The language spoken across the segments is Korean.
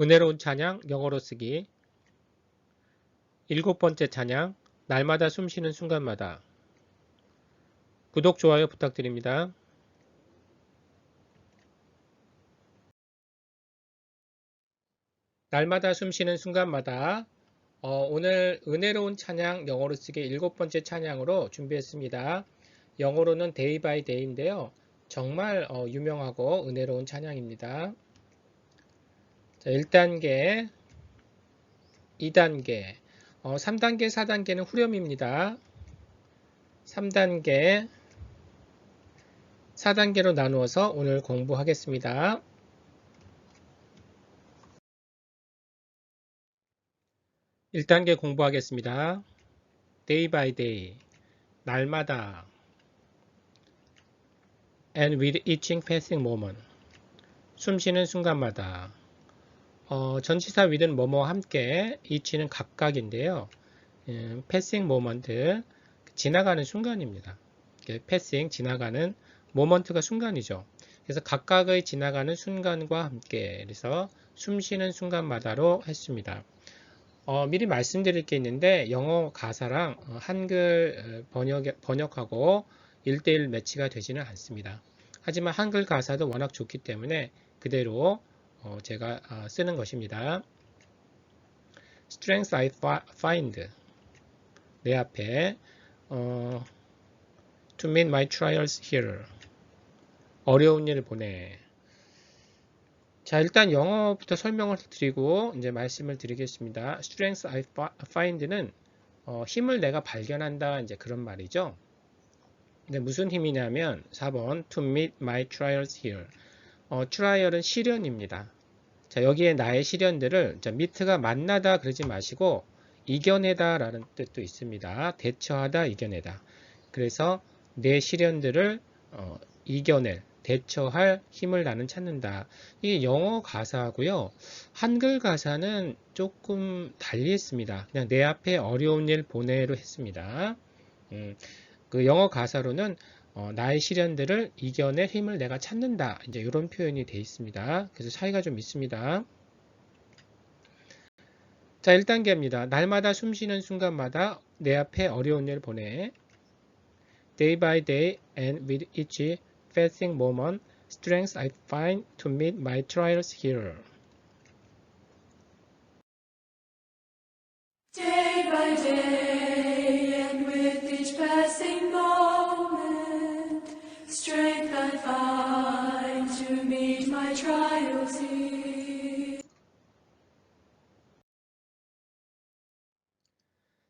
은혜로운 찬양 영어로 쓰기 일곱 번째 찬양 날마다 숨쉬는 순간마다 구독 좋아요 부탁드립니다. 날마다 숨쉬는 순간마다 어, 오늘 은혜로운 찬양 영어로 쓰기 일곱 번째 찬양으로 준비했습니다. 영어로는 Day by Day인데요. 정말 어, 유명하고 은혜로운 찬양입니다. 자, 1단계, 2단계, 어, 3단계, 4단계는 후렴입니다. 3단계, 4단계로 나누어서 오늘 공부하겠습니다. (1단계) 공부하겠습니다. day by day 날마다 and with each passing moment 숨쉬는 순간마다 어, 전치사 with는 뭐뭐 함께 each는 각각인데요. 음, passing moment 지나가는 순간입니다. passing 지나가는 moment가 순간이죠. 그래서 각각의 지나가는 순간과 함께 그래서 숨쉬는 순간마다로 했습니다. 어, 미리 말씀드릴 게 있는데 영어 가사랑 어, 한글 어, 번역, 번역하고 1대1 매치가 되지는 않습니다. 하지만 한글 가사도 워낙 좋기 때문에 그대로 어, 제가 어, 쓰는 것입니다. Strength I find 내 앞에 어, To meet my trials here 어려운 일을 보내 자 일단 영어부터 설명을 드리고 이제 말씀을 드리겠습니다. Strength I find는 어, 힘을 내가 발견한다 이제 그런 말이죠. 근데 무슨 힘이냐면 4번 to meet my trials here. 어, trial은 시련입니다. 자, 여기에 나의 시련들을 자, meet가 만나다 그러지 마시고 이겨내다 라는 뜻도 있습니다. 대처하다, 이겨내다. 그래서 내 시련들을 어, 이겨낼, 대처할 힘을 나는 찾는다. 이게 영어 가사고요. 한글 가사는 조금 달리 했습니다. 그냥 내 앞에 어려운 일 보내로 했습니다. 음, 그 영어 가사로는 어, 나의 시련들을 이겨낼 힘을 내가 찾는다. 이제 이런 표현이 되어 있습니다. 그래서 차이가 좀 있습니다. 자, 1단계입니다. 날마다 숨 쉬는 순간마다 내 앞에 어려운 일 보내. Day by day and with each passing moment, strength I find to meet my trials here.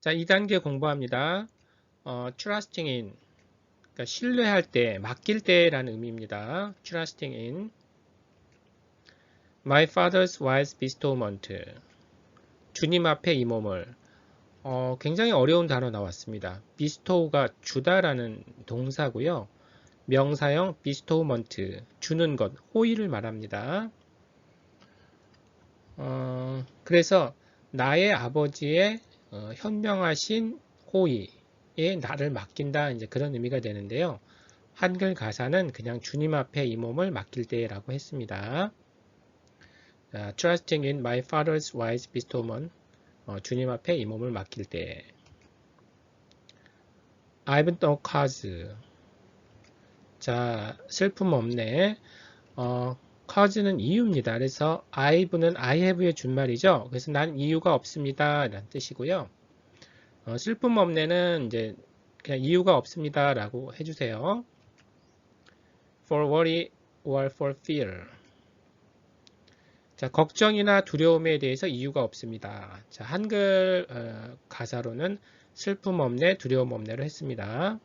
자, 2단계 공부합니다. 어, trusting in. 그러니까 신뢰할 때, 맡길 때라는 의미입니다. trusting in. My father's wise bestowment. 주님 앞에 이 몸을. 어, 굉장히 어려운 단어 나왔습니다. bestow가 주다라는 동사고요. 명사형 bestowment, 주는 것, 호의를 말합니다. 어, 그래서 나의 아버지의 어, 현명하신 호의에 나를 맡긴다 이제 그런 의미가 되는데요. 한글 가사는 그냥 주님 앞에 이 몸을 맡길 때라고 했습니다. 자, Trusting in my father's wise bestowment 어, 주님 앞에 이 몸을 맡길 때 I've no cause 자 슬픔 없네 어, cause는 이유입니다. 그래서 I've는 I have의 준말이죠. 그래서 난 이유가 없습니다. 라는 뜻이고요. 어, 슬픔 없네는 이제 그냥 이유가 없습니다. 라고 해주세요. For worry or for fear. 자, 걱정이나 두려움에 대해서 이유가 없습니다. 자, 한글 어, 가사로는 슬픔 없네, 두려움 없네로 했습니다.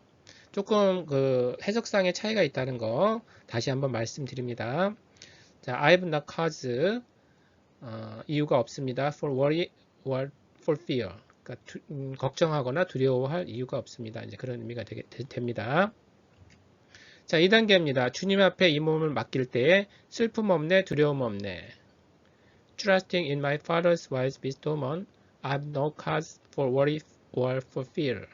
조금 그 해석상의 차이가 있다는 거 다시 한번 말씀드립니다. 자, I've no cause 어, 이유가 없습니다. For worry or for fear. 그러니까 두, 음, 걱정하거나 두려워할 이유가 없습니다. 이제 그런 의미가 되게, 되, 됩니다. 자, 2단계입니다. 주님 앞에 이 몸을 맡길 때 슬픔 없네, 두려움 없네. Trusting in my Father's wise bestowment, I've no cause for worry or for fear.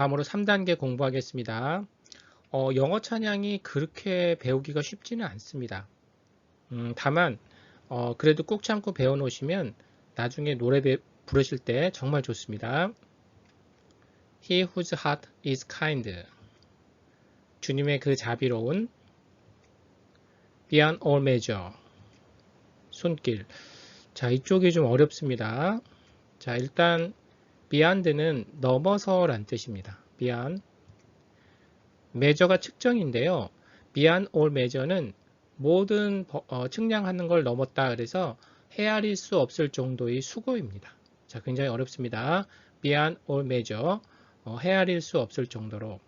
다음으로 3단계 공부하겠습니다. 어, 영어 찬양이 그렇게 배우기가 쉽지는 않습니다. 음, 다만 어, 그래도 꾹 참고 배워놓으시면 나중에 노래 배, 부르실 때 정말 좋습니다. He whose heart is kind. 주님의 그 자비로운 beyond all measure. 손길. 자, 이쪽이 좀 어렵습니다. 자, 일단 beyond는 넘어서란 뜻입니다. beyond. Measure가 측정인데요. beyond all measure는 모든 버- 어, 측량하는 걸 넘었다. 그래서 헤아릴 수 없을 정도의 수고입니다. 자, 굉장히 어렵습니다. beyond all measure. 어, 헤아릴 수 없을 정도로.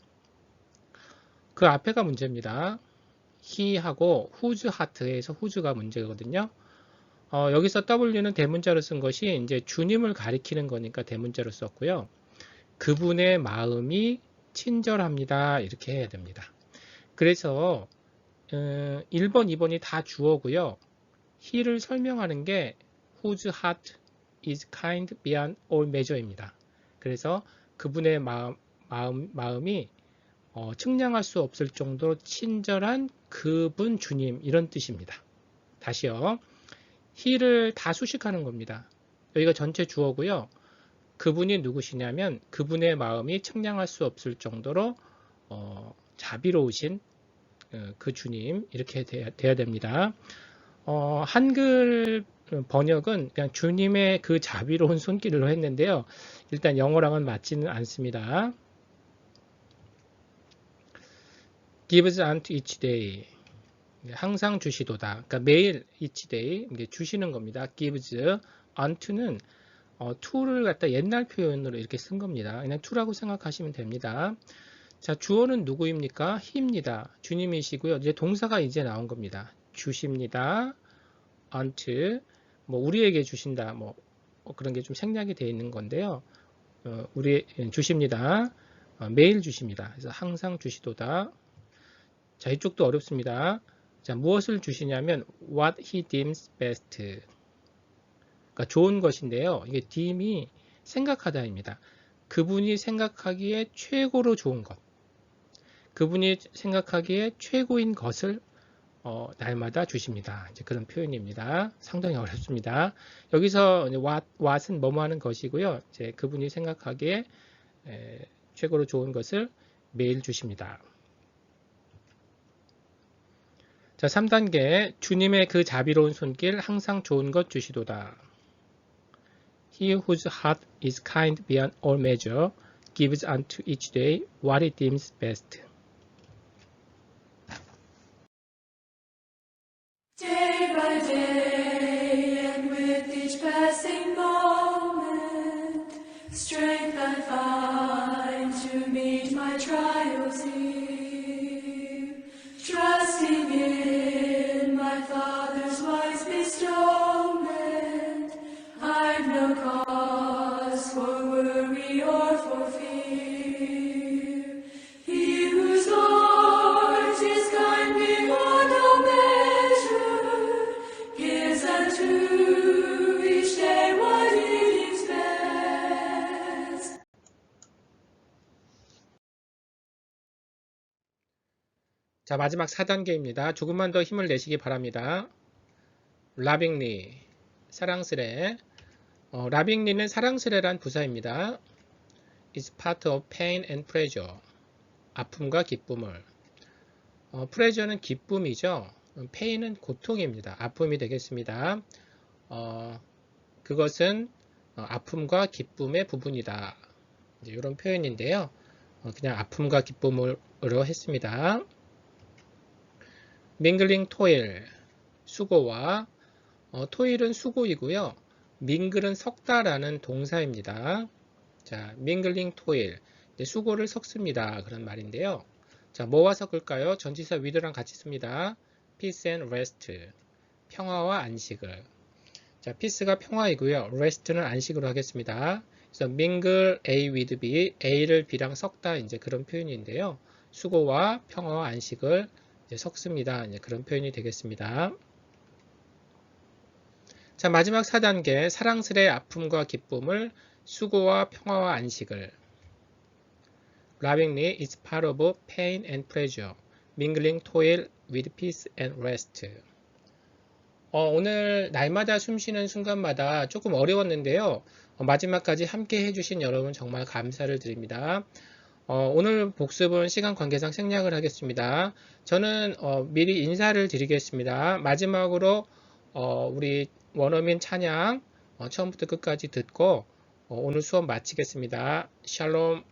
그 앞에가 문제입니다. he하고 whose heart에서 whose가 문제거든요. 어, 여기서 W는 대문자로 쓴 것이 이제 주님을 가리키는 거니까 대문자로 썼고요. 그분의 마음이 친절합니다. 이렇게 해야 됩니다. 그래서 어, 1번, 2번이 다 주어고요. he를 설명하는 게 whose heart is kind beyond all measure입니다. 그래서 그분의 마음, 마음, 마음이 어, 측량할 수 없을 정도로 친절한 그분 주님 이런 뜻입니다. 다시요. he를 다 수식하는 겁니다. 여기가 전체 주어고요. 그분이 누구시냐면 그분의 마음이 측량할 수 없을 정도로 어, 자비로우신 어, 그 주님 이렇게 돼야, 돼야 됩니다. 어, 한글 번역은 그냥 주님의 그 자비로운 손길로 했는데요. 일단 영어랑은 맞지는 않습니다. gives unto each day. 항상 주시도다. 그러니까 매일 each day 주시는 겁니다. gives unto는 어, to를 갖다 옛날 표현으로 이렇게 쓴 겁니다. 그냥 to라고 생각하시면 됩니다. 자, 주어는 누구입니까? he입니다. 주님이시고요. 이제 동사가 이제 나온 겁니다. 주십니다. unto 뭐 우리에게 주신다. 뭐 어, 그런 게 좀 생략이 되어 있는 건데요. 어, 우리 주십니다. 어, 매일 주십니다. 그래서 항상 주시도다. 자, 이쪽도 어렵습니다. 자, 무엇을 주시냐면 what he deems best. 그러니까 좋은 것인데요. 이게 deem이 생각하다입니다. 그분이 생각하기에 최고로 좋은 것. 그분이 생각하기에 최고인 것을 어, 날마다 주십니다. 이제 그런 표현입니다. 상당히 어렵습니다. 여기서 what, what은 뭐뭐 하는 것이고요. 이제 그분이 생각하기에 에, 최고로 좋은 것을 매일 주십니다. 자, 3단계 주님의 그 자비로운 손길 항상 좋은 것 주시도다. He whose heart is kind beyond all measure gives unto each day what it deems best. 자, 마지막 4단계입니다. 조금만 더 힘을 내시기 바랍니다. lovingly, 사랑스레. 어, lovingly는 사랑스레란 부사입니다. is part of pain and pleasure. 아픔과 기쁨을. 어, pleasure는 기쁨이죠. 음, pain은 고통입니다. 아픔이 되겠습니다. 어, 그것은 어, 아픔과 기쁨의 부분이다. 이런 표현인데요. 어, 그냥 아픔과 기쁨으로 했습니다. 밍글링 토일 수고와 어, 토일은 수고이고요. 밍글은 섞다라는 동사입니다. 자, 밍글링 토일 수고를 섞습니다. 그런 말인데요. 자, 뭐와 섞을까요? 전치사 with랑 같이 씁니다. peace and rest 평화와 안식을 자, peace가 평화이고요. rest는 안식으로 하겠습니다. 그래서 mingle A with B, A를 B랑 섞다 이제 그런 표현인데요. 수고와 평화와 안식을 섞습니다. 그런 표현이 되겠습니다. 자, 마지막 4단계 사랑스레 아픔과 기쁨을 수고와 평화와 안식을 lovingly is part of pain and pleasure. mingling toil with peace and rest. 어, 오늘 날마다 숨 쉬는 순간마다 조금 어려웠는데요. 어, 마지막까지 함께 해주신 여러분 정말 감사를 드립니다. 어, 오늘 복습은 시간 관계상 생략을 하겠습니다. 저는 어, 미리 인사를 드리겠습니다. 마지막으로 어, 우리 원어민 찬양 어, 처음부터 끝까지 듣고 어, 오늘 수업 마치겠습니다. 샬롬